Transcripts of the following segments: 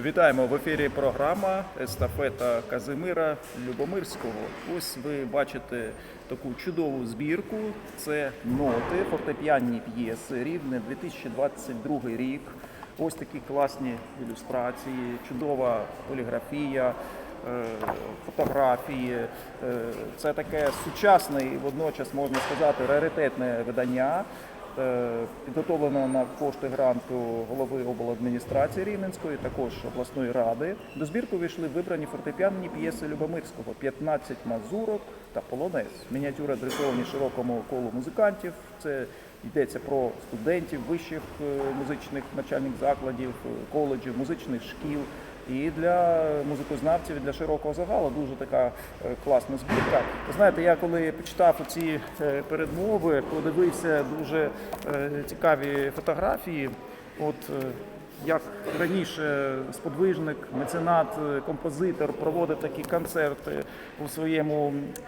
Вітаємо в ефірі програма Естафета Казимира Любомирського. Ось ви бачите таку чудову збірку. Це ноти, фортепіанні п'єси, рівне 2022 рік. Ось такі класні ілюстрації, чудова поліграфія, е, фотографії. Е, Це таке сучасне і водночас можна сказати раритетне видання. Е, Підготовлено на кошти гранту голови обладміністрації Рівненської, також обласної ради. До збірки вийшли вибрані фортепіанні п'єси Любомирського, 15 мазурок та полонез. Мініатюри адресовані широкому колу музикантів. Це йдеться про студентів вищих е, музичних навчальних закладів, е, коледжів, музичних шкіл. І для музикознавців, і для широкого загалу дуже така е, класна збірка. Знаєте, я коли почитав ці передмови, подивився дуже е, цікаві фотографії. От е, як раніше сподвижник, меценат, е, композитор проводив такі концерти у своєму е,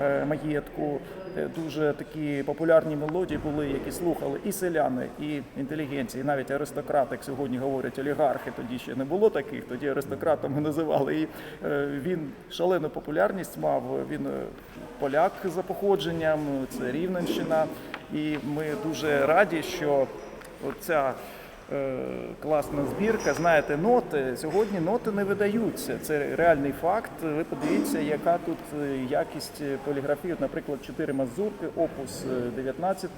маєтку. Е, Дуже такі популярні мелодії були, які слухали і селяни, і інтелігенції, навіть аристократи, як сьогодні говорять олігархи. Тоді ще не було таких. Тоді аристократами називали. І е, він шалену популярність мав. Він е, поляк за походженням, це Рівненщина. І ми дуже раді, що оця е, класна збірка. Знаєте, ноти сьогодні ноти не видаються. Це реальний факт. Ви подивіться, яка тут е, якість поліграфії. Наприклад, 4 мазурки, опус е, 19,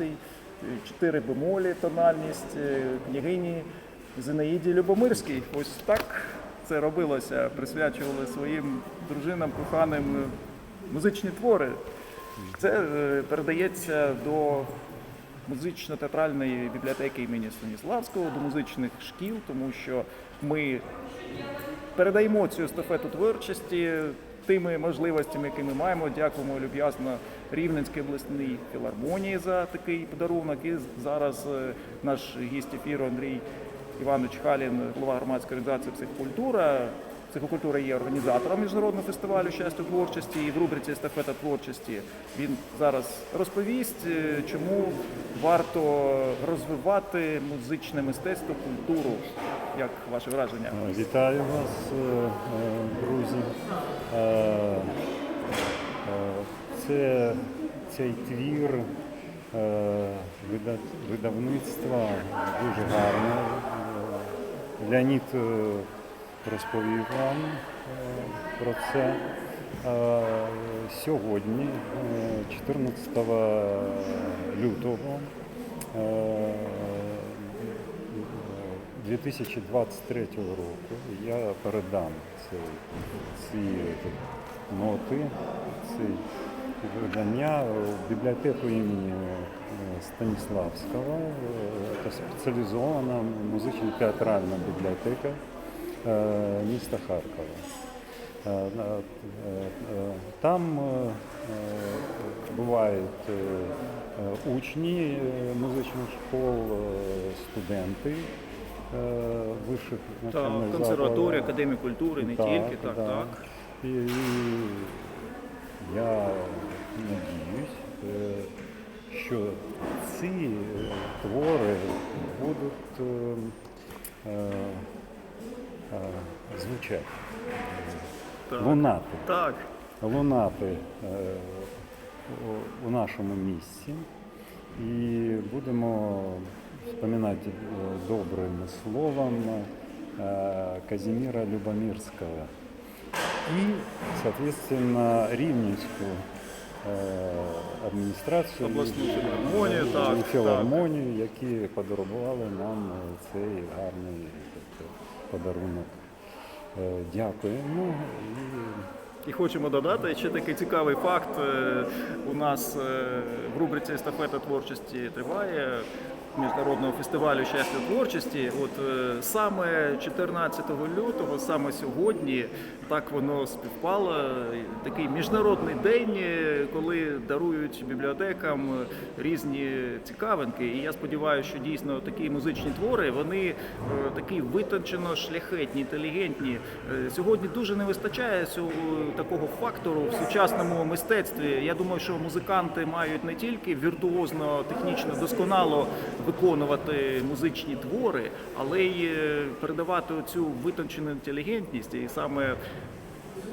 4 бемолі, тональність е, княгині Зинаїді Любомирській. Ось так це робилося. Присвячували своїм дружинам, коханим е, музичні твори. Це е, передається до музично-театральної бібліотеки імені Станіславського, до музичних шкіл, тому що ми передаємо цю естафету творчості тими можливостями, які ми маємо. Дякуємо люб'язно Рівненській обласній філармонії за такий подарунок. І зараз е, наш гість ефіру Андрій Іванович Халін, голова громадської організації психокультура. Психокультура є організатором міжнародного фестивалю щастя творчості і в рубриці естафета творчості він зараз розповість, е, чому варто розвивати музичне мистецтво, культуру. Як ваше враження? Вітаю вас, е, е, друзі. Е, е, Це цей твір е, видавництва дуже гарне. Е, Леонід е, розповів вам е, про це. Е, Сьогодні, е, 14 лютого, е, 2023 року я передам ці, ці ноти, ці видання в бібліотеку імені Станіславського. Це спеціалізована музично-театральна бібліотека міста Харкова. Е, е, е, Там е, е, бувають е, е, учні е, музичних школ, е, студенти е, вищих Так, консерваторія, академія культури, не тільки, так, да. так. І, і я надіюсь, е, що ці е, твори будуть е, е, е, звучати, Так. лунати Так. лунати е, у- нашому місці і будемо споминати е, добрим словом е, Казіміра Любомирського і, соответственно, Рівненську адміністрацію Обласну філармонію, так, філармонію, які подарували нам цей гарний е, подарунок. Е, Дякуємо. І І хочемо додати ще такий цікавий факт. Е, У нас е, в рубриці естафета творчості триває міжнародного фестивалю щастя творчості. От е, саме 14 лютого, саме сьогодні, так воно співпало. Такий міжнародний день, е, коли дарують бібліотекам різні цікавинки. І я сподіваюся, що дійсно такі музичні твори вони е, такі витончено шляхетні, інтелігентні. Е, Сьогодні дуже не вистачає цього такого фактору в сучасному мистецтві. Я думаю, що музиканти мають не тільки віртуозно, технічно досконало виконувати музичні твори, але й е, передавати цю витончену інтелігентність. І саме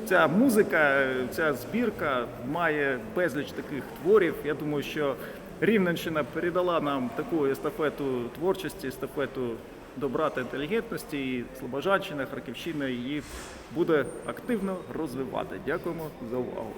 ця музика, ця збірка має безліч таких творів. Я думаю, що Рівненщина передала нам таку естафету творчості, естафету добра та інтелігентності. І Слобожанщина, Харківщина її буде активно розвивати. Дякуємо за увагу.